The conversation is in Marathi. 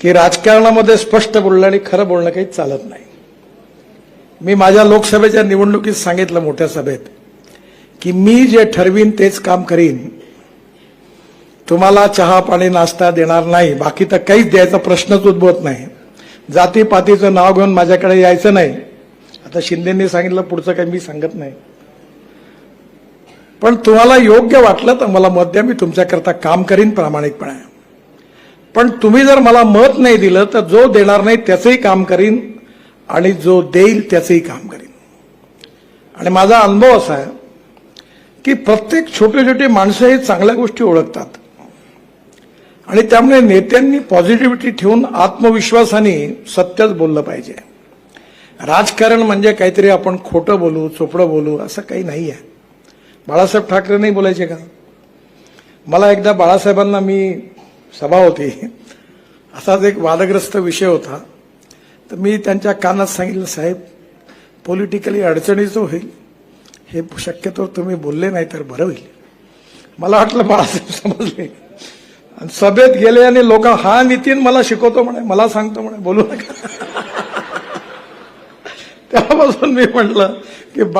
की राजकारणामध्ये स्पष्ट बोलणं आणि खरं बोलणं काही चालत नाही. मी माझ्या लोकसभेच्या निवडणुकीत सांगितलं मोठ्या सभेत की मी जे ठरवीन तेच काम करीन. तुम्हाला चहा पाणी नाश्ता देणार नाही. बाकी तर काहीच द्यायचा प्रश्नच उद्भवत नाही. जातीपातीचं नाव घेऊन माझ्याकडे यायचं नाही. आता शिंदेंनी सांगितलं पुढचं काही मी सांगत नाही. पण तुम्हाला योग्य वाटलं तर मला मत द्या. मी तुमच्याकरता काम करीन प्रामाणिकपणे. पण तुम्ही जर मला मत नाही दिलं तर जो देणार नाही त्याचंही काम करीन आणि जो देईल त्याचंही काम करीन. आणि माझा अनुभव असा आहे की प्रत्येक छोटे छोटे माणसं हे चांगल्या गोष्टी ओळखतात. आणि त्यामुळे नेत्यांनी पॉझिटिव्हिटी ठेवून आत्मविश्वासाने सत्यच बोललं पाहिजे. राजकारण म्हणजे काहीतरी आपण खोटं बोलू चोपडं बोलू असं काही नाही आहे. बाळासाहेब ठाकरे नाही बोलायचे का? मला एकदा बाळासाहेबांना मी सभा होती. असाच एक वादग्रस्त विषय होता. तर मी त्यांच्या कानात सांगितलं साहेब पॉलिटिकली अडचणीचं होईल हे शक्यतो तुम्ही बोलले नाही तर बरं होईल. मला वाटलं बाळासाहेब समजले. आणि सभेत गेले आणि लोक हा नितीन मला शिकवतो म्हणे मला सांगतो म्हणे बोलू नका. त्यापासून मी म्हटलं की बा